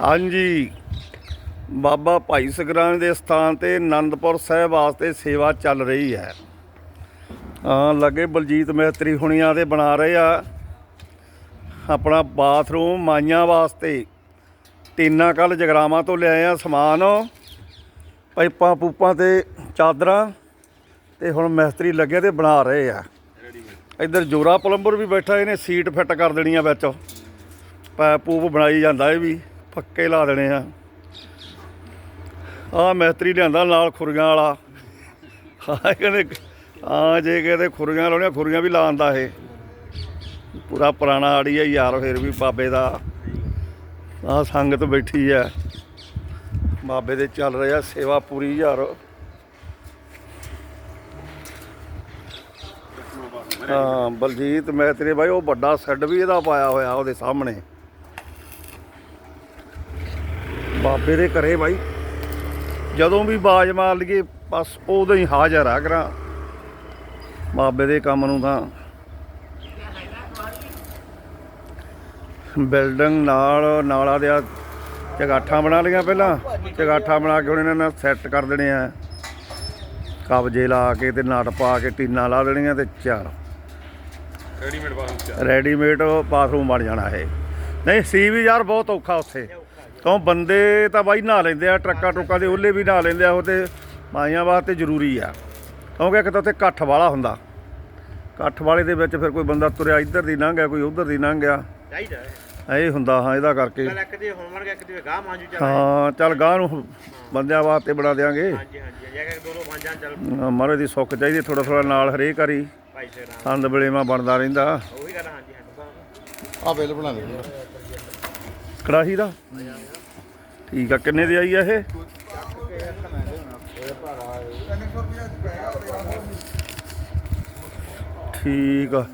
ਹਾਂਜੀ। ਬਾਬਾ ਭਾਈ ਸਗਰਾਂ ਦੇ ਸਥਾਨ ਤੇ ਆਨੰਦਪੁਰ ਸਾਹਿਬ ਵਾਸਤੇ ਸੇਵਾ ਚੱਲ ਰਹੀ ਹੈ। ਹਾਂ, ਲੱਗੇ ਬਲਜੀਤ ਮਿਸਤਰੀ ਹੁਣੀਆਂ ਦੇ ਬਣਾ ਰਹੇ ਆ। ਆਪਣਾ ਬਾਥਰੂਮ ਮਾਈਆਂ ਵਾਸਤੇ। ਟੀਨਾ ਕੱਲ ਜਗਰਾਵਾਂ ਤੋਂ ਲਿਆਏ ਆ ਸਮਾਨ। ਪਾਈਪਾਂ ਪੂਪਾਂ ਤੇ ਚਾਦਰਾਂ ਤੇ ਹੁਣ ਮਿਸਤਰੀ ਲੱਗੇ ਤੇ ਬਣਾ ਰਹੇ ਆ। ਇੱਧਰ ਜੋਰਾ ਪਲੰਬਰ ਵੀ ਬੈਠਾ, ਇਹਨੇ ਸੀਟ ਫਿੱਟ ਕਰ ਦੇਣੀ ਆ ਵਿੱਚ। ਪੈਪ ਪੂਪ ਬਣਾਈ ਜਾਂਦਾ ਇਹ ਵੀ। ਪੱਕੇ ਲਾ ਦੇਣੇ ਆ। ਆ ਮਿਸਤਰੀ ਲਿਆਂਦਾ ਨਾਲ ਖੁਰੀਆਂ ਵਾਲਾ। ਹਾਂ ਕਹਿੰਦੇ ਆ ਜੇ ਕਿਤੇ ਖੁਰੀਆਂ ਲਾਉਣੀਆਂ ਖੁਰੀਆਂ ਵੀ ਲਾਉਂਦਾ ਇਹ। ਪੂਰਾ ਪੁਰਾਣਾ ਆੜੀ ਹੈ ਯਾਰ ਫਿਰ ਵੀ ਬਾਬੇ ਦਾ। ਆ ਸੰਗਤ ਬੈਠੀ ਆ। ਬਾਬੇ ਦੇ ਚੱਲ ਰਿਹਾ ਸੇਵਾ ਪੂਰੀ, ਯਾਰ। ਹਾਂ, ਬਲਜੀਤ, ਮੈਂ ਬਾਈ, ਉਹ ਵੱਡਾ ਸੈੱਡ ਵੀ ਇਹਦਾ ਪਾਇਆ ਹੋਇਆ ਉਹਦੇ ਸਾਹਮਣੇ। ਬਾਬੇ ਦੇ ਘਰੇ ਬਾਈ। ਜਦੋਂ ਵੀ ਬਾਜ ਮਾਰ ਲਈਏ ਬਸ ਉਦੋਂ ਹੀ ਹਾਜ਼ਰ ਆ ਕਰਾਂ। ਬਾਬੇ ਦੇ ਕੰਮ ਨੂੰ ਤਾਂ ਬਿਲਡਿੰਗ ਨਾਲ ਨਾਲਾ ਦੇ ਚਗਾਠਾਂ ਬਣਾ ਲਈਆਂ ਪਹਿਲਾਂ। ਚਗਾਠਾਂ ਬਣਾ ਕੇ ਹੁਣ ਇਹਨਾਂ ਨਾਲ ਸੈੱਟ ਕਰ ਦੇਣੇ ਆ। ਕਬਜੇ ਲਾ ਕੇ ਤੇ ਨਟ ਪਾ ਕੇ ਟੀਨਾ ਲਾ ਦੇਣੀਆਂ ਤੇ ਚਾਰ। ਰੈਡੀਮੇਡ ਬਾਥਰੂਮ ਰੈਡੀਮੇਡ ਬਾਥਰੂਮ ਬਣ ਜਾਣਾ ਇਹ। ਨਹੀਂ ਸੀ ਵੀ ਯਾਰ ਬਹੁਤ ਔਖਾ ਉੱਥੇ। ਕਿਉਂ ਬੰਦੇ ਤਾਂ ਬਾਈ ਨਹਾ ਲੈਂਦੇ ਆ ਟਰੱਕਾਂ ਟਰੁੱਕਾਂ ਦੇ ਉਹਲੇ ਵੀ ਨਹਾ ਲੈਂਦੇ ਆ ਉਹ ਤੇ ਮਾਈਆਂ ਵਾਸਤੇ ਜ਼ਰੂਰੀ ਆ। ਕਿਉਂਕਿ ਇੱਕ ਤਾਂ ਉੱਥੇ ਇਕੱਠ ਵਾਲਾ ਹੁੰਦਾ। ਇਕੱਠ ਵਾਲੇ ਦੇ ਵਿੱਚ ਫਿਰ ਕੋਈ ਬੰਦਾ ਤੁਰਿਆ ਇੱਧਰ ਦੀ ਲੰਘ ਗਿਆ ਕੋਈ ਉੱਧਰ ਦੀ ਲੰਘ ਗਿਆ। ਚਾਹੀਦਾ। ਇਹ ਹੁੰਦਾ ਹਾਂ ਇਹਦਾ ਕਰਕੇ। ਚੱਲ ਇੱਕ ਦੀ ਹੁਣ ਮਰ ਗਿਆ ਇੱਕ ਦੀ ਗਾਹ ਮਾਂਜੂ ਚੱਲ। ਹਾਂ ਚੱਲ ਗਾਂ ਨੂੰ ਬੰਦਿਆਂ ਵਾਸਤੇ ਬਣਾ ਦਿਆਂਗੇ। ਹਾਂਜੀ ਹਾਂਜੀ ਜੇ ਕਿ ਦੋ ਦੋ ਬਣ ਜਾਣ ਚੱਲ ਮਹਾਰਾਜ ਦੀ ਸੁੱਖ ਚਾਹੀਦੀ ਥੋੜਾ ਥੋੜਾ ਨਾਲ ਹਰੇਕ ਵਾਰੀ। ਭਾਈ ਸੇਰਾ ਸੰਦ ਵੇਲੇਵਾ ਬਣਦਾ ਰਹਿੰਦਾ। ਉਹੀ ਗੱਲ ਹਾਂਜੀ ਹਾਂਜੀ। ਆ ਬਿੱਲ ਬਣਾ ਦੇ ਕੜਾਹੀ ਦਾ ਠੀਕ ਆ, ਕਿੰਨੇ ਦੀ ਆਈ ਆ ਇਹ? ਠੀਕ ਆ।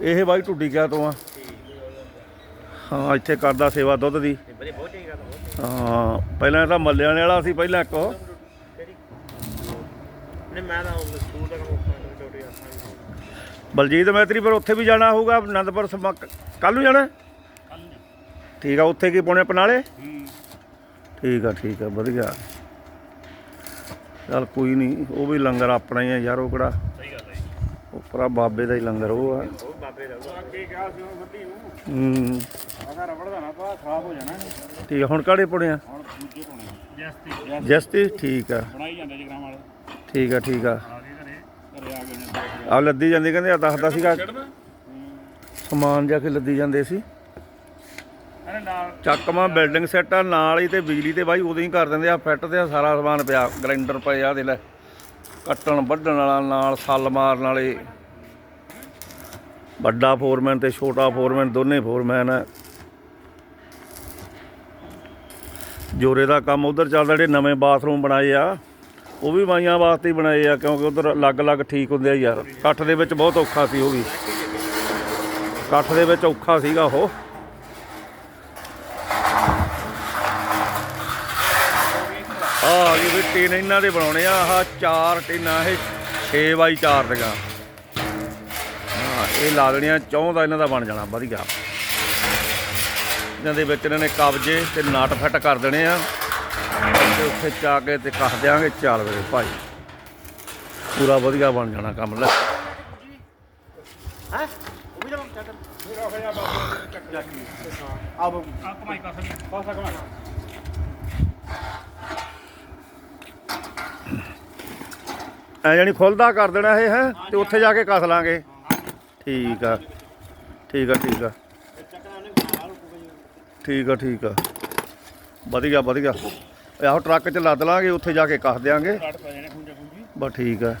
ਇਹ ਇਹ ਬਾਈ ਹੈ ਟੁੱਡੀ ਕਿਆ ਤੋਂ ਆ? ਹਾਂ, ਇੱਥੇ ਕਰਦਾ ਸੇਵਾ ਦੁੱਧ ਦੀ। ਹਾਂ, ਪਹਿਲਾਂ ਤਾਂ ਮੱਲਿਆਣੇ ਵਾਲਾ ਸੀ, ਪਹਿਲਾਂ ਇੱਕ ਉਹ। ਨੇ ਮੈਂ ਤਾਂ ਸਕੂਲ ਦਾ ਕੰਮ ਉੱਪਰ ਛੋਟੀ ਆਸਾਂ ਬਲਜੀਤ ਮੈਤਰੀ ਪਰ ਉੱਥੇ ਵੀ ਜਾਣਾ ਹੋਊਗਾ ਆਨੰਦਪੁਰ ਕੱਲ ਨੂੰ ਜਾਣਾ? ਠੀਕ ਆ ਉੱਥੇ ਕੀ ਪਾਉਣੇ ਪਨਾਲੇ? ਠੀਕ ਆ ਠੀਕ ਆ ਵਧੀਆ। ਚੱਲ ਕੋਈ ਨਹੀਂ ਉਹ ਵੀ ਲੰਗਰ ਆਪਣਾ ਹੀ ਆ ਯਾਰ ਉਹ ਕਿਹੜਾ? ਸਹੀ ਗੱਲ ਹੈ ਉੱਪਰਾ ਬਾਬੇ ਦਾ ਹੀ ਲੰਗਰ ਉਹ ਆ। ਉਹ ਬਾਬੇ ਦਾ ਉਹ ਅੱਗੇ ਗਿਆ ਸੀ ਉਹ ਵੱਡੀ ਨੂੰ? ਹੂੰ। ਆਗਾ ਰਬੜ ਦਾ ਨਾ ਪਾ ਖਰਾਬ ਹੋ ਜਾਣਾ। ਠੀਕ ਆ ਹੁਣ ਕਾੜੇ ਪਾਉਣੇ ਆ? ਹੁਣ ਦੂਜੇ ਪਾਉਣੇ ਜਸਤੀ। ਜਸਤੀ ਠੀਕ ਆ। ਬਣਾਈ ਜਾਂਦੇ ਜਗਰਾਮ ਵਾਲੇ। ਠੀਕ ਆ ਠੀਕ ਆ। ਆ ਲੱਦੀ ਜਾਂਦੀ ਕਹਿੰਦੇ ਆ ਦੱਸਦਾ ਸੀਗਾ। ਸਮਾਨ ਜਾ ਕੇ ਲੱਦੀ ਜਾਂਦੇ ਸੀ। ਚੱਕਵਾਂ ਬਿਲਡਿੰਗ ਸੈੱਟ ਆ ਨਾਲ ਹੀ ਤੇ ਬਿਜਲੀ ਤੇ ਬਾਈ ਉਦੋਂ ਹੀ ਕਰ ਦਿੰਦੇ ਆ ਫਿੱਟ ਤੇ ਆ ਸਾਰਾ ਸਮਾਨ ਪਿਆ ਗ੍ਰਾਈਂਡਰ ਪਏ ਆ ਦੇ ਲੈ। ਕੱਟਣ ਵੱਢਣ ਵਾਲਾ ਨਾਲ ਸੱਲ ਮਾਰਨ ਵਾਲੇ। ਵੱਡਾ ਫੋਰਮੈਨ ਤੇ ਛੋਟਾ ਫੋਰਮੈਨ ਦੋਨੇ ਫੋਰਮੈਨ ਆ। ਜੋਰੇ ਦਾ ਕੰਮ ਉਧਰ ਚੱਲਦਾ ਜਿਹੜੇ ਨਵੇਂ ਬਾਥਰੂਮ ਬਣਾਏ ਆ। ਉਹ ਵੀ ਮਾਈਆਂ ਵਾਸਤੇ ਹੀ ਬਣਾਏ ਆ, ਕਿਉਂਕਿ ਉਧਰ ਅਲੱਗ-ਅਲੱਗ ਠੀਕ ਹੁੰਦੇ ਆ ਯਾਰ। ਇਕੱਠ ਦੇ ਵਿੱਚ ਬਹੁਤ ਔਖਾ ਸੀ ਉਹ ਵੀ। ਇਕੱਠ ਦੇ ਵਿੱਚ ਔਖਾ ਸੀਗਾ ਉਹ। ਆ ਗਏ ਵੀ ਟੀਨ ਇਹਨਾਂ ਦੇ ਬਣਾਉਣੇ ਆ, ਆਹ ਚਾਰ ਟੀਨਾਂ ਇਹ 6 ਬਾਈ 4 ਦੀਆਂ। ਹਾਂ, ਇਹ ਲਾ ਦੇਣੀਆਂ, ਚੌਂ ਦਾ ਇਹਨਾਂ ਦਾ ਬਣ ਜਾਣਾ, ਵਧੀਆ। ਇਹਨਾਂ ਦੇ ਵਿੱਚ ਇਹਨਾਂ ਨੇ ਕਬਜੇ ਤੇ ਨਾਟ ਫਿੱਟ ਕਰ ਦੇਣੇ ਆ। ਤੇ ਉੱਥੇ ਚਾ ਕੇ ਤੇ ਕੱਸ ਦਿਆਂਗੇ। ਚੱਲ ਵੇ ਭਾਈ। ਪੂਰਾ ਵਧੀਆ ਬਣ ਜਾਣਾ ਕੰਮ ਲੈ। ਹੈ? ਉਹ ਵੀ ਤਾਂ ਚੱਕ। ਆਪ ਆ ਕਮਾਈ ਕਰ ਸਕਦੀ ਪਾਸਾ ਕਮਾਈ। ਐ ਜਾਨੀ ਖੁੱਲਦਾ ਕਰ ਦੇਣਾ ਇਹ ਹੈ? ਤੇ ਉੱਥੇ ਜਾ ਕੇ ਕੱਸ ਲਾਂਗੇ। ਠੀਕ ਆ। ਠੀਕ ਆ ਠੀਕ ਆ। ਠੀਕ ਆ ਠੀਕ ਆ। ਵਧੀਆ ਵਧੀਆ। ਆਹੋ ਟਰੱਕ 'ਚ ਲੱਦ ਲਾਂਗੇ ਉੱਥੇ ਜਾ ਕੇ ਕੱਸ ਦਿਆਂਗੇ। ਕੱਟ ਪੈ ਜਾਣੇ ਖੁੰਝਾ ਖੁੰਝੀ। ਬਸ ਠੀਕ ਆ।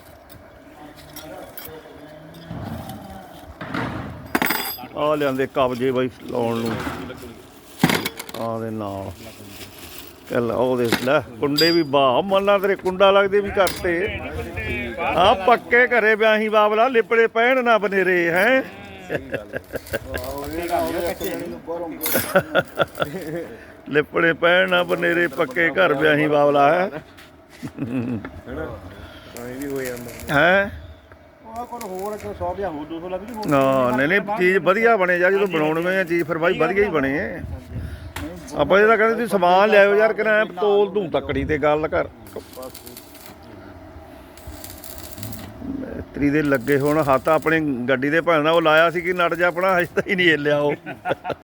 ਆ ਲਿਆਂਦੇ ਕਬਜੇ ਬਾਈ ਲਾਉਣ ਨੂੰ। ਆ ਦੇ ਨਾਲ। ਚੱਲ ਉਹਦੇ ਲੈ ਕੁੰਡੇ ਵੀ ਬਾ ਮੰਨਾ ਤੇਰੇ ਕੁੰਡਾ ਲੱਗਦੇ ਵੀ ਕਰਤੇ। ਆ ਪੱਕੇ ਘਰੇ ਵਿਆਹੀ ਬਾਬਲਾ ਲਿਪੜੇ ਪੈਣ ਨਾ ਬਨੇਰੇ ਹੈ। ਲਿਪੜੇ ਪੈਣ ਨਾ ਬਨੇਰੇ, ਪੱਕੇ ਘਰ ਵਿਆਹੀ ਬਾਬਲਾ, ਹੈ? ਹੈ? ਉਹ ਕੋਲ ਹੋਰ 100 ਜਾਂ ਹੋਰ 200 ਲੱਗ ਜੂ ਹਾਂ, ਨਹੀਂ ਨਹੀਂ, ਚੀਜ਼ ਵਧੀਆ ਬਣੇ ਯਾਰ, ਜਦੋਂ ਬਣਾਉਣੀ ਆ ਚੀਜ਼, ਫਿਰ ਬਾਈ ਵਧੀਆ ਹੀ ਬਣੇ ਆਪਾਂ ਇਹਦਾ ਕਹਿੰਦੇ ਤੁਸੀਂ ਸਮਾਨ ਲਿਆਓ ਯਾਰ ਕਿਨਾ ਤੋਲ ਦੂੰ ਤੱਕੜੀ ਤੇ ਗੱਲ ਕਰ। ਮਿਸਤਰੀ ਦੇ ਲੱਗੇ ਹੁਣ, ਹੱਥ ਆਪਣੀ ਗੱਡੀ ਦੇ ਭਾਣਾ ਉਹ ਲਾਇਆ ਸੀ ਕਿ ਨਟ ਜਾ ਆਪਣਾ, ਹਜੇ ਤਾਂ ਹੀ ਨਹੀਂ ਹਿੱਲਿਆ ਉਹ।